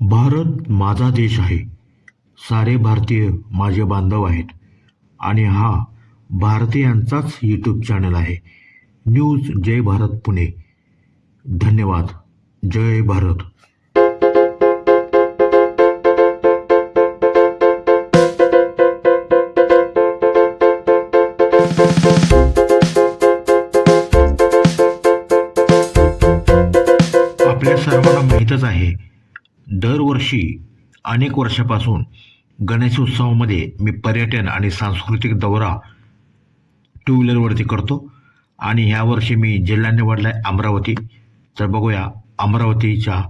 भारत माझा देश आहे. सारे भारतीय माझे बांधव आहेत. आणि हा भारतीयांचाच यूट्यूब चॅनल आहे. न्यूज जय भारत पुणे. धन्यवाद. जय भारत. आपल्या सर्वांना माहीतच आहे दरवर्षी अनेक वर्षापासून गणेशोत्सवामध्ये मी पर्यटन आणि सांस्कृतिक दौरा टू व्हीलरवरती करतो आणि ह्या वर्षी मी जिल्हा निवडला आहे अमरावती. तर बघूया अमरावतीच्या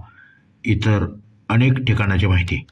इतर अनेक ठिकाणाची माहिती.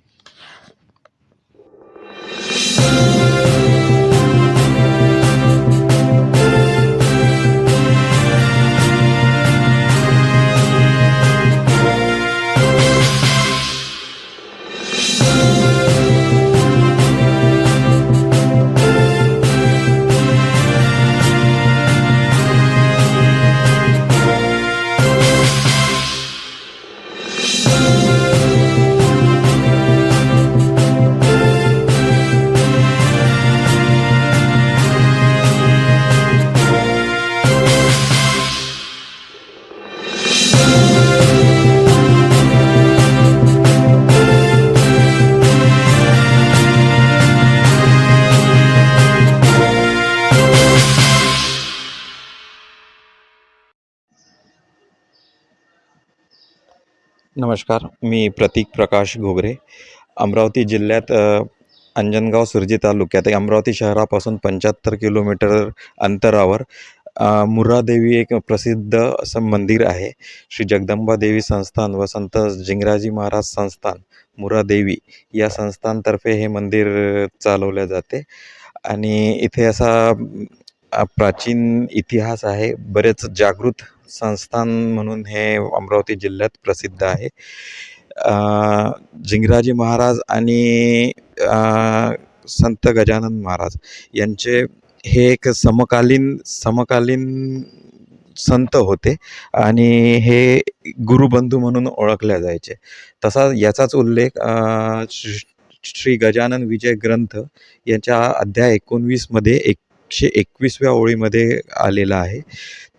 नमस्कार मी प्रतीक प्रकाश घोगरे. अमरावती जिल्ह्यात अंजनगाव सुरजी तालुक्यात अमरावती शहरापासून पंच्याहत्तर किलोमीटर अंतरावर मुरादेवी एक प्रसिद्ध असं मंदिर आहे. श्री जगदंबा देवी संस्थान व संत जिंगराजी महाराज संस्थान मुरादेवी या संस्थांतर्फे हे मंदिर चालवले जाते. आणि इथे असा प्राचीन इतिहास आहे. बरेच जागृत संस्थान म्हणून हे अमरावती जिल्ह्यात प्रसिद्ध आहे. जिंगराजी महाराज आणि संत गजानन महाराज यांचे हे एक समकालीन समकालीन संत होते आणि हे गुरुबंधू म्हणून ओळखल्या जायचे. तसा याचाच उल्लेख श्री श्री गजानन विजय ग्रंथ यांच्या अध्याय एकोणवीसमध्ये एक एकशे एकवीसव्या ओळीमध्ये आलेला आहे.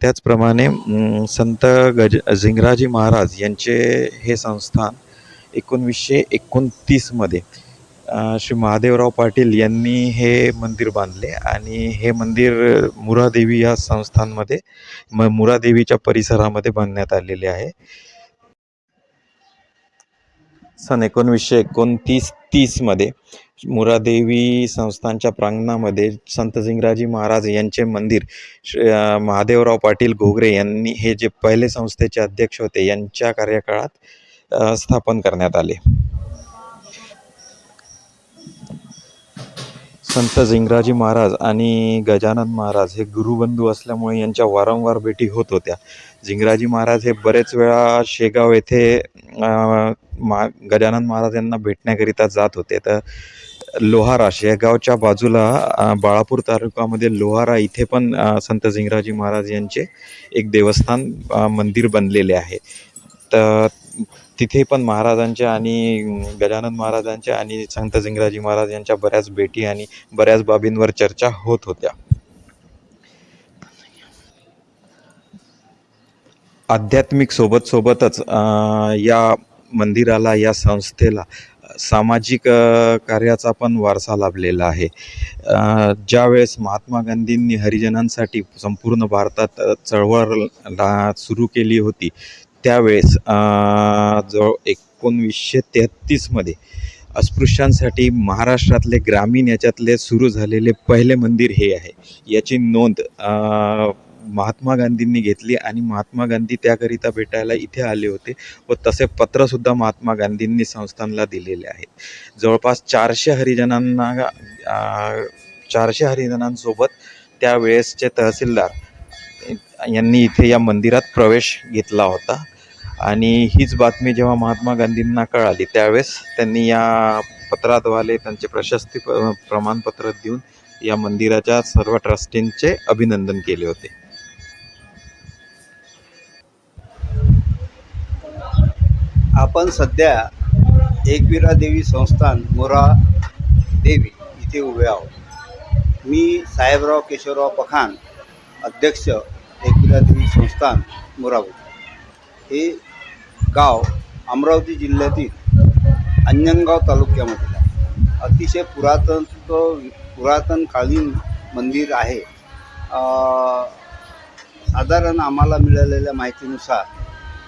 त्याचप्रमाणे संत गज झिंगराजी महाराज यांचे हे संस्थान एकोणवीसशे एकोणतीसमध्ये श्री महादेवराव पाटील यांनी हे मंदिर बांधले आणि हे मंदिर मुरादेवी या संस्थांमध्ये म मुरादेवीच्या परिसरामध्ये बांधण्यात आलेले आहे. सन एकोणवीसशे एकोणतीस तीसमध्ये मुरादेवी संस्थांच्या प्रांगणामध्ये संत झिंगराजी महाराज यांचे मंदिर श्री महादेवराव पाटील घोगरे यांनी हे जे पहिले संस्थेचे अध्यक्ष होते यांच्या कार्यकाळात स्थापन करण्यात आले. संत झिंगराजी महाराज आणि गजानन महाराज हे गुरुबंधू असल्यामुळे यांच्या वारंवार भेटी होत होत्या. झिंगराजी महाराज हे बरेच वेळा शेगाव येथे मा गजानन महाराज यांना भेटण्याकरिता जात होते. तर लोहारा शेगावच्या बाजूला बाळापूर तालुक्यामध्ये लोहारा इथे पण संत झिंगराजी महाराज यांचे एक देवस्थान मंदिर बनलेले आहे. तर तिथे पण महाराजांच्या आणि गजानन महाराजांच्या आणि संत झिंगराजी महाराज यांच्या बऱ्याच भेटी आणि बऱ्याच बाबींवर चर्चा होत होत्या. आध्यात्मिक सोबत सोबतच या मंदिराला या संस्थेला सामाजिक कार्याचा पण वारसा लाभलेला आहे. ज्यावेळेस महात्मा गांधींनी हरिजनांसाठी संपूर्ण भारतात चळवळ ला सुरू केली होती त्यावेळेस जवळ एकोणवीसशे तेहत्तीसमध्ये अस्पृश्यांसाठी महाराष्ट्रातले ग्रामीण याच्यातले सुरू झालेले पहिले मंदिर हे आहे. याची नोंद महात्मा गांधींनी घेतली आणि महात्मा गांधी त्याकरिता भेटायला इथे आले होते व तसे पत्रसुद्धा महात्मा गांधींनी संस्थानला दिलेले आहेत. जवळपास चारशे हरिजनांना चारशे हरिजनांसोबत त्यावेळेसचे तहसीलदार यांनी इथे या मंदिरात प्रवेश घेतला होता. आणि हीच बातमी जेव्हा महात्मा गांधींना कळाली त्यावेळेस त्यांनी या पत्राद्वारे त्यांचे प्रशस्ती प्रमाणपत्र देऊन या मंदिराच्या सर्व ट्रस्टींचे अभिनंदन केले होते. आपण सध्या एकविरा देवी संस्थान मोरा देवी इथे उभे आहोत. मी साहेबराव केशवराव पखान अध्यक्ष एकविरा देवी संस्थान मोरापूर हे गाव अमरावती जिल्ह्यातील अंजनगाव तालुक्यामधील आहे. अतिशय पुरातन पुरातन कालीन मंदिर आहे. साधारण आम्हाला मिळालेल्या माहितीनुसार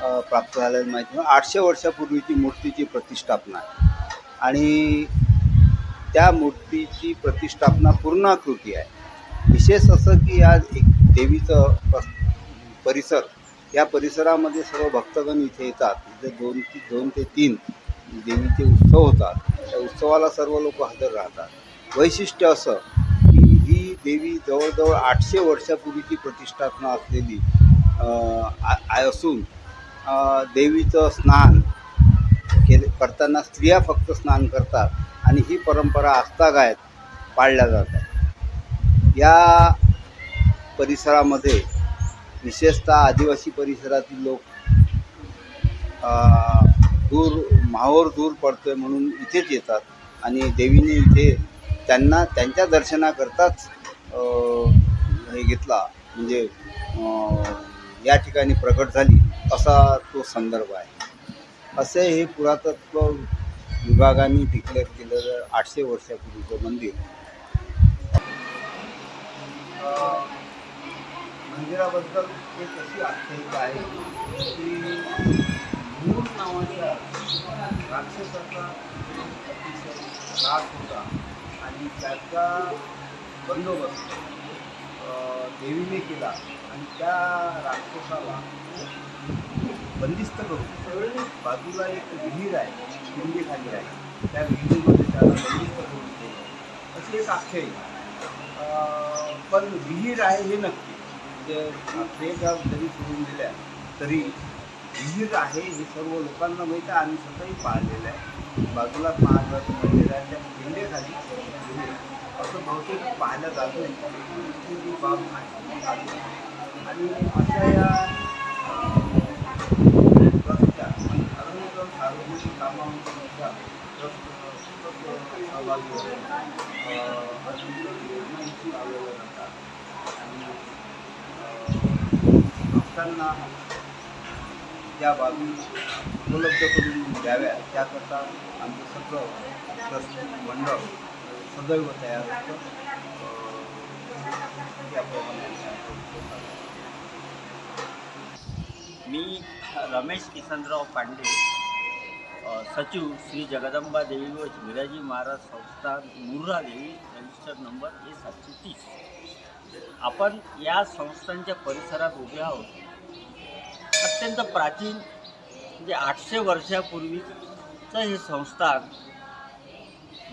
प्राप्त झालेलं माहिती म्हणून. आठशे वर्षापूर्वीची मूर्तीची प्रतिष्ठापना आहे. आणि त्या मूर्तीची प्रतिष्ठापना पूर्णाकृती आहे. विशेष असं की या एक देवीचं परिसर या परिसरामध्ये सर्व भक्तगण इथे येतात. इथे दोन ते दोन ते तीन देवीचे उत्सव होतात. त्या उत्सवाला सर्व लोक हजर राहतात. वैशिष्ट्य असं की ही देवी जवळजवळ आठशे वर्षापूर्वीची प्रतिष्ठापना असलेली असून देवीचं स्नान केले करताना स्त्रिया फक्त स्नान करतात आणि ही परंपरा आजतागायत पाळल्या जातात. या परिसरामध्ये विशेषतः आदिवासी परिसरातील लोक दूर माहोर दूर पडतोय म्हणून इथेच येतात आणि देवीने इथे त्यांना त्यांच्या दर्शनाकरताच हे घेतला. म्हणजे या ठिकाणी प्रकट झाली. असा तो संदर्भ आहे? असे हे पुरातत्व विभागाने डिक्लेअर केलेलं आठशे वर्षापूर्वीचं मंदिर. मंदिराबद्दल एक अशी आख्यायिका आहे? की मूळ नावाच्या राक्षसाचा अतिशय त्रास होता आणि त्याचा बंदोबस्त देवीने केला आणि त्या राक्षसाला बंदिस्त करून बाजूला एक विहीर आहे पिंडीखाली आहे. त्या विहिरीमध्ये त्याला बंदिस्त करून ठेवलं. अशी एक आख्यायिका आहे. पण विहीर आहे हे नक्की. म्हणजे गाव जरी सोडून दिल्या तरी विहीर आहे हे सर्व लोकांना माहीत आहे आम्ही स्वतःही पाहिलेलं आहे. बाजूला महाराज मंदिर आहे त्या पिंडेखाली असं बहुतेक पाहायला जातो. बाब आहे. आणि अशा या सार्वजनिक सहभागी योजनांची लावलेल्या जातात आणि अं, ज्या बाबी उपलब्ध करून द्याव्या त्याकरता आमचं सगळं ट्रस्ट मंडळ सदैव तयार असतं मी रमेश किसनराव पांडे सचिव श्री जगदंबा देवी व विराजी महाराज संस्थान मुर्रा देवी रजिस्टर नंबर ए सातशे तीस. आपण या संस्थांच्या परिसरात उभे आहोत. अत्यंत प्राचीन म्हणजे आठशे वर्षापूर्वीचं हे संस्थान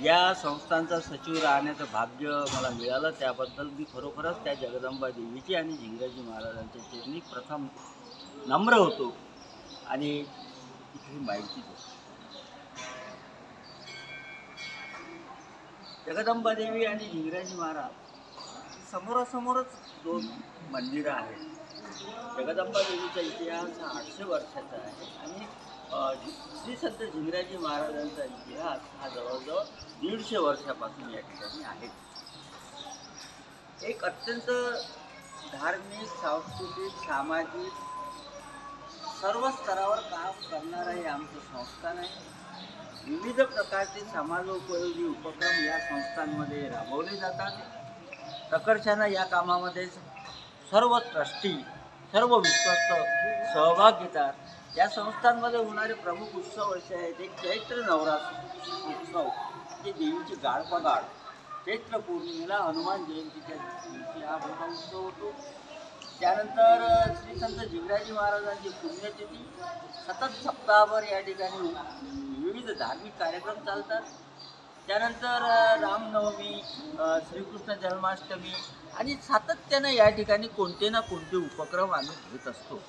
या संस्थांचा सचिव राहण्याचं भाग्य मला मिळालं. त्याबद्दल मी खरोखरच त्या जगदंबा देवीची आणि झिंगराजी महाराजांच्या चरणी प्रथम नम्र होतो आणि इथली माहिती देतो. जगदंबा देवी आणि इंग्रजी महाराज समोरासमोरच दोन मंदिरं आहेत. जगदंबा देवीचा इतिहास हा आठशे वर्षाचा आहे आणि श्री संत झिंगराजी महाराजांचा इतिहास हा जवळजवळ दीडशे वर्षापासून या ठिकाणी आहे. एक अत्यंत धार्मिक सांस्कृतिक सामाजिक सर्व स्तरावर काम करणारं हे आमचं संस्थान आहे. विविध प्रकारचे समाजोपयोगी उपक्रम या संस्थांमध्ये राबवले जातात. प्रकर्षानं या कामामध्ये सर्व ट्रस्टी सर्व विश्वस्त सहभाग घेतात. या संस्थांमध्ये होणारे प्रमुख उत्सव असे आहेत एक चैत्र नवरात्र उत्सव. जे देवीची गाळपगाळ चैत्र पौर्णिमेला हनुमान जयंतीच्या दिवशी हा मोठा उत्सव होतो. त्यानंतर श्री संत जिवराजी महाराजांची पुण्यतिथी. सतत सप्ताहभर या ठिकाणी विविध धार्मिक कार्यक्रम चालतात. त्यानंतर रामनवमी श्रीकृष्ण जन्माष्टमी आणि सातत्यानं या ठिकाणी कोणते ना कोणते उपक्रम आम्ही घेत असतो.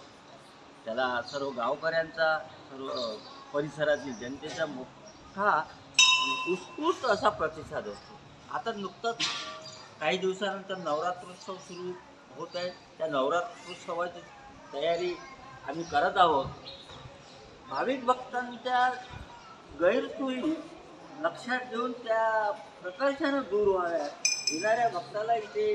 त्याला सर्व गावकऱ्यांचा सर्व परिसरातील जनतेचा मोठा उत्स्फूर्त असा प्रतिसाद असतो. आता नुकतंच काही दिवसानंतर नवरात्रोत्सव सुरू होत आहे. त्या नवरात्रोत्सवाची तयारी आम्ही करत आहोत. भाविक भक्तांच्या गैरसोयी लक्षात घेऊन त्या प्रकर्षानं दूर व्हाव्यात येणाऱ्या भक्ताला इथे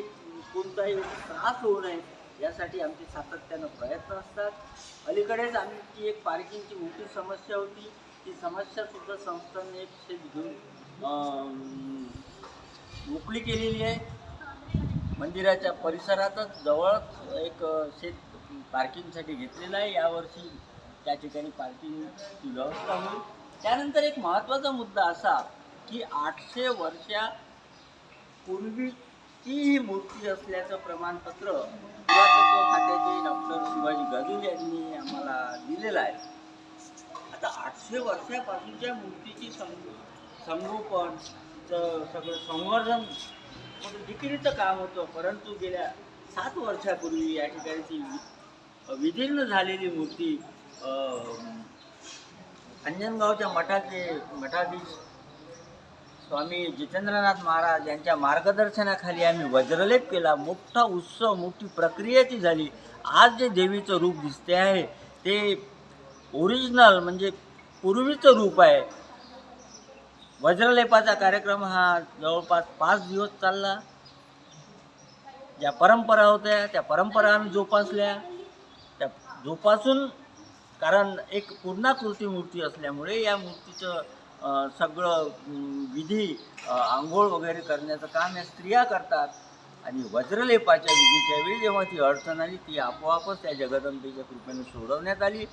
कोणताही त्रास होऊ नये यासाठी आमचे सातत्यानं प्रयत्न असतात. अलीकडेच आमची एक पार्किंगची मोठी समस्या होती. ती समस्यासुद्धा संस्थांनी एक शेत घेऊन मोकळी केलेली आहे. मंदिराच्या परिसरातच जवळच एक शेत पार्किंगसाठी घेतलेलं आहे. यावर्षी त्या ठिकाणी पार्किंगची व्यवस्था होईल. त्यानंतर एक महत्त्वाचा मुद्दा असा की आठशे वर्षापूर्वीची ही मूर्ती असल्याचं प्रमाणपत्र पुरातत्व खात्याचे डॉक्टर शिवाजी गदुल यांनी आम्हाला दिलेलं आहे. आता आठशे वर्षापासूनच्या मूर्तीची संग संगोपन सगळं संवर्धन म्हणजे विक्रीचं काम होतं परंतु गेल्या सात वर्षापूर्वी या ठिकाणची विदीर्ण झालेली मूर्ती अंजनगावच्या मठाचे मठाधीश स्वामी जितेंद्रनाथ महाराज यांच्या मार्गदर्शनाखाली आम्ही वज्रलेप केला. मोठा उत्सव मोठी प्रक्रिया ती झाली. आज जे देवीचं रूप दिसते आहे ते ओरिजिनल म्हणजे पूर्वीचं रूप आहे. वज्रलेपाचा कार्यक्रम हा जवळपास पाच दिवस चालला. ज्या परंपरा होत्या त्या परंपरा आम्ही जोपासल्या. त्या जोपासून कारण एक पूर्णाकृती मूर्ती असल्यामुळे या मूर्तीचं सगळं विधी आंघोळ वगैरे करण्याचं काम या स्त्रिया करतात. आणि वज्रलेपाच्या विधीच्या वेळी जेव्हा ती अडचण आली ती आपोआपच त्या जगदंबेच्या कृपेने सोडवण्यात आली.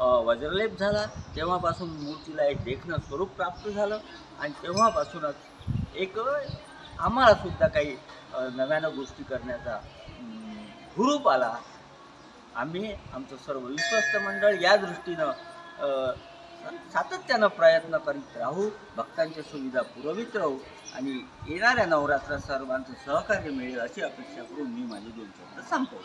वज्रलेप झाला. तेव्हापासून मूर्तीला एक देखणं स्वरूप प्राप्त झालं. आणि तेव्हापासूनच एक आम्हाला सुद्धा काही नव्यानं गोष्टी करण्याचा अं, हुरूप आला. आम्ही आमचं सर्व विश्वस्त मंडळ या दृष्टीनं सातत्यानं प्रयत्न करीत राहू भक्तांच्या सुविधा पुरवित राहू आणि येणाऱ्या नवरात्रात सर्वांचं सहकार्य मिळेल अशी अपेक्षा करून मी माझे दोन शब्द सांगतो